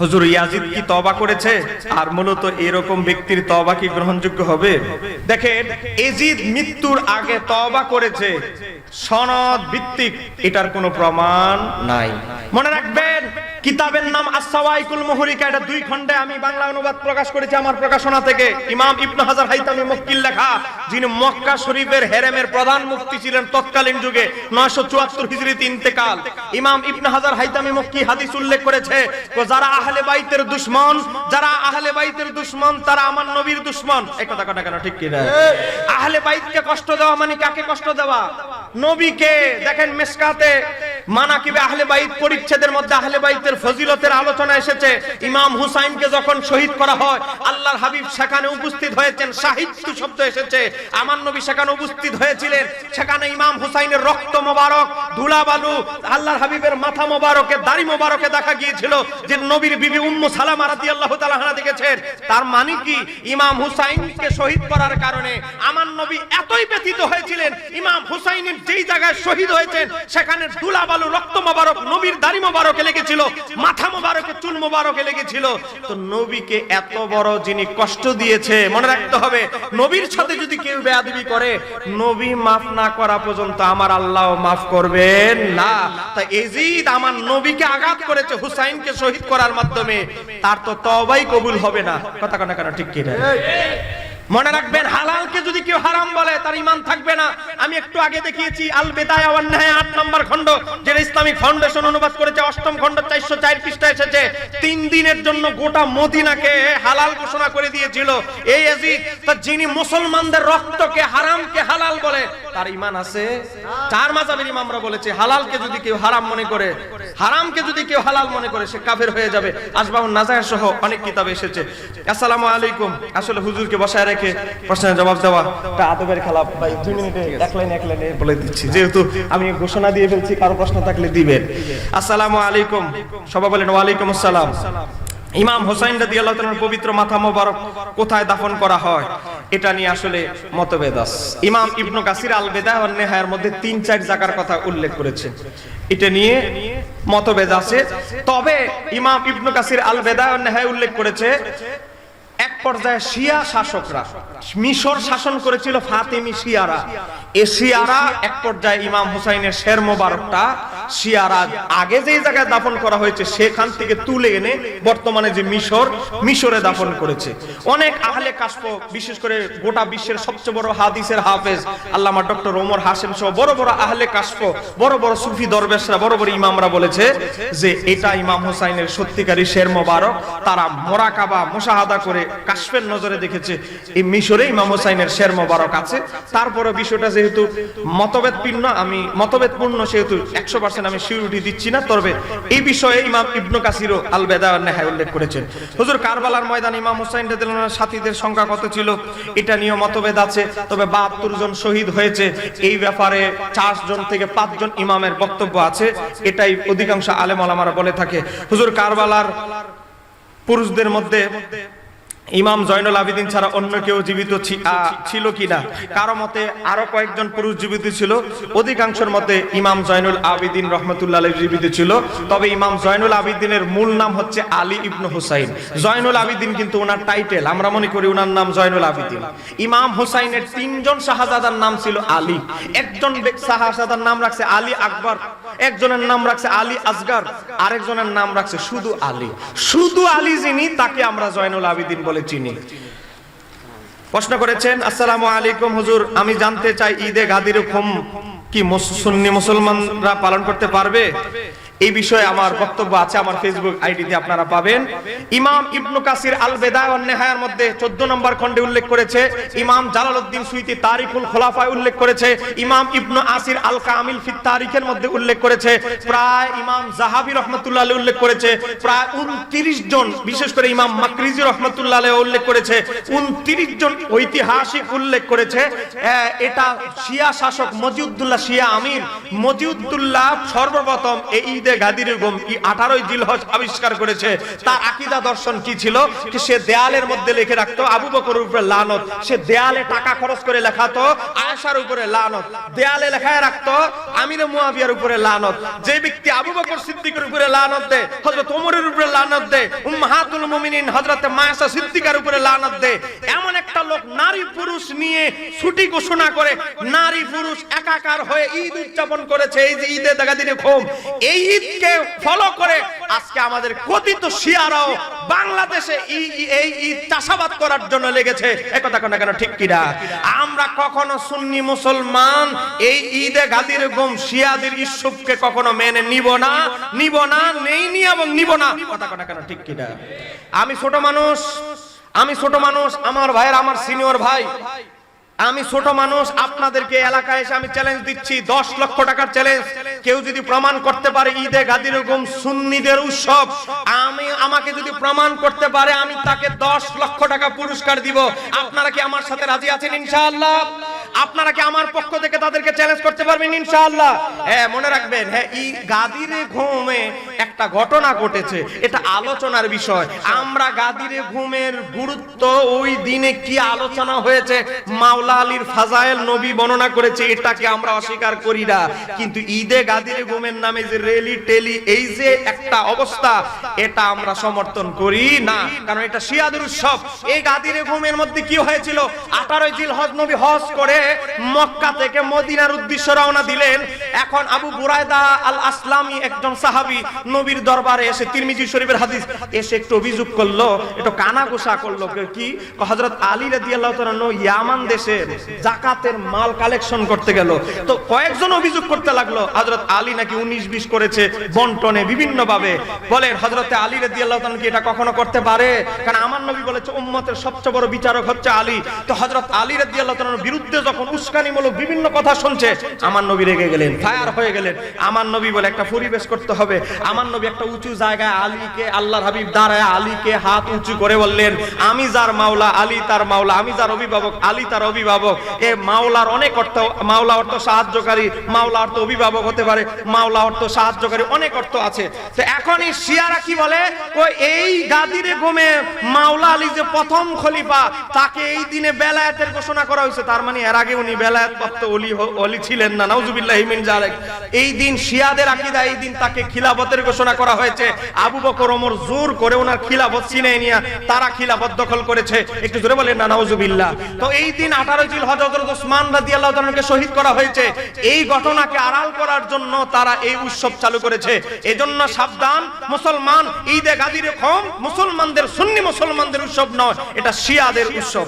হুজুর ইয়াজিদ কি তবা করেছে? আর মূলত এরকম ব্যক্তির তবা কি গ্রহণযোগ্য হবে? দেখেন, এজিদ মৃত্যুর আগে তবা করেছে। সনদ ভিত্তিক, এটার কোনো প্রমাণ নাই। মনে রাখবেন কিতাবের নাম আসাওয়াইকুল মুহরিকা, এটা দুই খণ্ডে আমি বাংলা অনুবাদ প্রকাশ করেছি আমার প্রকাশনা থেকে। ইমাম ইবনে হাজার হাইতামি মক্কিল লেখা, যিনি মক্কা শরীফের হেরেমের প্রধান মুফতি ছিলেন তৎকালীন যুগে 974 হিজরিতে ইন্তেকাল ইমাম ইবনে হাজার হাইতামি মক্কি হাদিস উল্লেখ করেছে তো যারা আহলে বাইতের দুশমন, যারা আহলে বাইতের দুশমন, তারা আমার নবীর দুশমন। এই কথা কথা কেন, ঠিক কি না আহলে বাইতকে কষ্ট দেওয়া মানে কাকে কষ্ট দেওয়া? নবীকে। দেখেন মেসকাতে রক্ত মোবারক, ধুলাবালু, আল্লাহর হাবিবের মাথা মোবারকে, দাড়ি মোবারকে দেখা গিয়েছিল যে নবীর বিবি উম্মু সালামা রাদিয়াল্লাহু তাআলা দেখেছেন। তার মানে কি? ইমাম হুসাইনকে শহীদ করার কারণে আমার নবী এতই ব্যথিত হয়েছিলেন, ইমাম হুসাইনের যেই জায়গায় শহীদ হয়েছেন, সেখানে ধুলাবালু রক্ত মোবারক, নবীর দাড়ি মোবারকে লেগেছিল, মাথা মোবারকে, চুল মোবারকে লেগেছিল। তো নবীকে এত বড় যিনি কষ্ট দিয়েছে, মনে রাখতে হবে, নবীর সাথে যদি কেউ বেয়াদবি করে, নবী মাফ না করা পর্যন্ত আমার আল্লাহ মাফ করবেন না। তা এজিদ আমার নবীকে আঘাত করেছে, হুসাইনকে শহীদ করার মাধ্যমে, তার তো তবাই কবুল হবে না। কথা কেন কেন, ঠিক কি না? মনে রাখবেন, হালালকে যদি কেউ হারাম বলে, তার ইমান থাকবে না। আমি একটু আগে দেখিয়েছি, আল বেদায় অন্যায় আট নম্বর খণ্ড, যেটা ইসলামিক ফাউন্ডেশন অনুবাদ করেছে, অষ্টম খন্ড চারশো চার পৃষ্ঠা এসেছে। তিন দিনের জন্য গোটা মদিনাকে হালাল ঘোষণা করে দিয়েছিল। এই এজি যিনি মুসলমানদের রক্তকে হারামকে হালাল বলে তার ইমান আছে। চার মাজাবের ইমামরা বলেছে, হালালকে যদি কেউ হারাম মনে করে, হারামকে যদি কেউ হালাল মনে করে, সে কাফের হয়ে যাবে। আসবাহুন নাজায়ের সহ অনেক কিতাব এসেছে। আসসালামু আলাইকুম। আসলে হুজুরকে বসায় রেখে প্রশ্নের জবাব দেওয়া। একটা আদবের খেলা, ভাই, দুই মিনিটে এক লাইন, এক লাইনে বলে দিচ্ছি। যেহেতু আমি ঘোষণা দিয়ে ফেলছি, কারও প্রশ্ন থাকলে দিবেন। আসসালামু আলাইকুম। সবাই বলেন, ওয়ালাইকুম আসসালাম। ইমাম হোসাইন রাদি আল্লাহ পবিত্র মাথা মোবারক কোথায় দাফন করা হয়, এটা নিয়ে আসলে মতভেদ ইমাম ইবনু কাসির আল বেদা নেহায়ের মধ্যে তিন চার জায়গার কথা উল্লেখ করেছে। এটা নিয়ে মতভেদ আছে। তবে ইমাম ইবনু কাসির আল বেদা নেহায় উল্লেখ করেছে পর্যায়ে শিয়া শাসকরা। মিশর শাসন করেছিল ফাতেমি শিয়ারা। এ শিয়ারা এক পর্যায়ে ইমাম হুসাইনের শের মোবারকটা শিয়ারা আগে যেই জায়গায় দাফন করা হয়েছে, সেখান থেকে তুলে এনে বর্তমানে যে মিশর, মিশরে দাফন করেছে। অনেক আহলে কাশফ, বিশেষ করে গোটা বিশ্বের সবচেয়ে বড় হাদিসের হাফেজ, আল্লামা ডক্টর ওমর হাসেম সহ বড় বড় আহলে কাশফ, বড় বড় সুফি দরবেশরা, বড় বড় ইমামরা বলেছে যে এটা ইমাম হুসাইনের সত্যিকারী শের মোবারক। তারা মোরাকাবা, মুশাহাদা করে কাশফের নজরে দেখেছে। এই মিশরে ইমাম হুসাইনের শের মোবারক আছে। তারপরে বিষয়টা যেহেতু মতভেদ পূর্ণ আমি মতভেদ পূর্ণ সেহেতু একশো পার্সেন্ট আমি সিউরিটি দিচ্ছি না, তবে এই বিষয়ে ইমাম ইবনু কাসিরও আল বেদা নেহায় উল্লেখ করেছেন। হুজুর, কারবালার ময়দান ইমাম হুসাইন সাথীদের সংখ্যা কত ছিল? এটা নিয়ে মতভেদ আছে, তবে বাহাত্তর জন শহীদ হয়েছে। এই ব্যাপারে চার জন থেকে পাঁচ জন ইমামের বক্তব্য আছে। এটাই অধিকাংশ আলেম আলামারা বলে থাকে। হুজুর, কারবালার পুরুষদের মধ্যে ইমাম জয়নুল আবিদিন ছাড়া অন্য কেউ জীবিত ছিল কিনা? কারও মতে আরও কয়েকজন পুরুষ জীবিত ছিল। অধিকাংশের মতে ইমাম জয়নুল আবিদিন রহমতুল্লাহ জীবিত ছিল। তবে ইমাম জয়নুল আবিদিনের মূল নাম হচ্ছে আলী ইবনু হুসাইন। জয়নুল আবিদিন কিন্তু ওনার টাইটেল আমরা মনে করি ওনার নাম জয়নুল আবিদিন। ইমাম হুসাইনের তিনজন শাহজাদার নাম ছিল আলী। একজন শাহজাদার নাম রাখছে আলী আকবর। একজনের নাম রাখছে আলী আসগার, আরেকজনের নাম রাখছে শুধু আলী। শুধু আলী যিনি, তাকে আমরা জয়নুল আবিদিন বলে চিনি। প্রশ্ন করেছেন, আসসালামু আলাইকুম হুজুর, আমি জানতে চাই ঈদে গাদির কি সুন্নি মুসলমানরা পালন করতে পারবে? এই বিষয়ে আমার বক্তব্য আছে, আমার ফেসবুক আইডিতে আপনারা পাবেন। ইমাম ইবনু কাসির আল বেদায় নেহায়ার মধ্যে 14 নম্বর খণ্ডে উল্লেখ করেছে, ইমাম জালালউদ্দিন সুইতি তারিকুল খোলাফায় উল্লেখ করেছে, ইমাম ইবনু আসির আল কামিল ফি তারিখের মধ্যে উল্লেখ করেছে, প্রায় ইমাম জাহাবি রহমাতুল্লাহ আলাইহি উল্লেখ করেছে, প্রায় 29 জন, বিশেষ করে ইমাম মাকরিজি রহমাতুল্লাহ আলাইহি উল্লেখ করেছে 29 জন ঐতিহাসিক উল্লেখ করেছে। এটা শিয়া শাসক মজিউদ্দুল্লাহ শিয়া আমির। মজিউদ্দুল্লাহ সর্বপ্রথম এই ঈদে বকরের উপরে লানত। মুয়াবিয়ার উপরে লানত। যে ব্যক্তি আবু বকর সিদ্দিকের উপরে লানত দেয়, হযরত ওমরের উপরে লানত দেয়, উম্মাহাতুল মুমিনিন হযরত মায়েশা সিদ্দিকার উপরে লানত দেয়, এমন একটা লোক নারী পুরুষ নিয়ে ছুটি ঘোষণা করে, নারী পুরুষ একাকার হয়ে ঈদ উদযাপন করেছে, এই যে ঈদে দেখা দিনে ঘুম। এই ঈদকে ফলো করে আজকে আমাদের কথিত শিয়ারাও বাংলাদেশে এই ঈদ চাষাবাদ করার জন্য লেগেছে। একথা কোন, কেন ঠিক কিনা? আমরা কখনো সুন্নি মুসলমান, এই ঈদে গাদির গম শিয়াদের ইস্যুপকে কখনো মেনে নিব না নিব না নেই নি এবং নিব না। কথা কোন, কেন ঠিক কিনা? আমি ছোট মানুষ আমি ছোট মানুষ, আমার ভাইয়ের আমার সিনিয়র ভাই। আমি ছোট মানুষ, আপনাদেরকে এলাকায় এসে আমি চ্যালেঞ্জ দিচ্ছি, দশ লক্ষ টাকার চ্যালেঞ্জ কেউ যদি প্রমাণ করতে পারে ঈদে গাদির গুম সুন্নিদের উৎসব, আমি আমাকে যদি প্রমাণ করতে পারে, আমি তাকে দশ লক্ষ টাকা পুরস্কার দিব। আপনারা কি আমার সাথে রাজি আছেন ইনশাআল্লাহ? আপনারা কি আমার পক্ষ থেকে তাদেরকে চ্যালেঞ্জ করতে পারবেন ইনশাআল্লাহ? হ্যাঁ মনে রাখবেন হ্যাঁ এই গাদিরে ঘুমে একটা ঘটনা ঘটেছে, এটা আলোচনার বিষয়। আমরা গাদিরে ঘুমের গুরুত্ব ওই দিনে কি আলোচনা হয়েছে? মাওলা আলীর ফাজাইল নবী বর্ণনা করেছে, এটাকে আমরা অস্বীকার করি না। কিন্তু ঈদে গাদিরে ঘুমের নামে যে রেলি টেলি, এই যে একটা অবস্থা, এটা আমরা সমর্থন করি না। কারণ এটা শিয়াদের উৎসব। এই গাদিরে ঘুমের মধ্যে কি হয়েছিল? আঠারোই জিল হজ নবী হজ করে মক্কা থেকে মদিনার উদ্দেশ্যে রওনা দিলেন। এখন আবু বুরায়দা আল আসলামী একজন সাহাবী নবীর দরবারে এসে তিরমিজি শরীফের হাদিস এসে একটু অভিযোগ করল, একটু কানা গোসা করল কি হযরত আলী ইয়ামান দেশে জাকাতের মাল কালেকশন করতে গেল। তো কয়েকজন অভিযোগ করতে লাগল হযরত আলী নাকি 19 20 করেছে বন্টনে বিভিন্ন ভাবে বলেন হযরতে আলী রাদিয়াল্লাহু তাআলা কি এটা কখনো করতে পারে? কারণ আমার নবী বলেছে, উম্মতের সবচেয়ে বড় বিচারক হচ্ছে আলী। তো হযরত আলী রাদিয়াল্লাহু তাআলার বিরুদ্ধে যখন উস্কানিমূলক বিভিন্ন কথা শুনছে, আমার নবী রেগে গেলেন, ফায়ার হয়ে গেলেন। আমার নবী বলে, একটা পরিবেশ করতে হবে। আমার নবী একটা উঁচু জায়গায় আলীকে, আল্লাহর হাবিব দাঁড়ায় আলীকে হাত উঁচু করে বললেন, আমি যার মাওলা, আলী তার মাওলা, আমি যার অভিভাবক, আলী তার অভিভাবক। এ মাওলার অনেক অর্থ, মাওলা অর্থ সাহায্যকারী, মাওলা অর্থ অভিভাবক হতে পারে মাওলা অর্থ সাহায্যকারী অনেক অর্থ আছে। তো এখন এই শিয়ারা কি বলে? ও এই গাদিরে ঘুমে মাওলা আলী যে প্রথম খলিফা, তাকে এই দিনে বেলায়েতের ঘোষণা করা হয়েছে। তার মানে এর আগে উনি বেলায়েত প্রাপ্ত অলি অলি ছিলেন না। নাউজুবিল্লাহি মিন জালিক এই দিন শিয়াদের আকীদা, এই দিন তাকে খিলাফতের ঘোষণা করা হয়েছে। আবু বকর, ওমর জোর করে ওনার খিলাফত ছিনিয়ে নিয়ে তারা খিলাফত দখল করেছে। একটু জোরে বলেন না, নাউজুবিল্লাহ। তো এই দিন 18 জিল হজ হযরত ওসমান রাদিয়াল্লাহু তাআলাকে শহীদ করা হয়েছে। এই ঘটনাকে আড়াল করার জন্য তারা এই উৎসব চালু করেছে। এজন্য সাবধান, মুসলমান, ঈদে গাদিরে খম মুসলমানদের সুন্নি মুসলমানদের উৎসব নয়, এটা শিয়াদের উৎসব।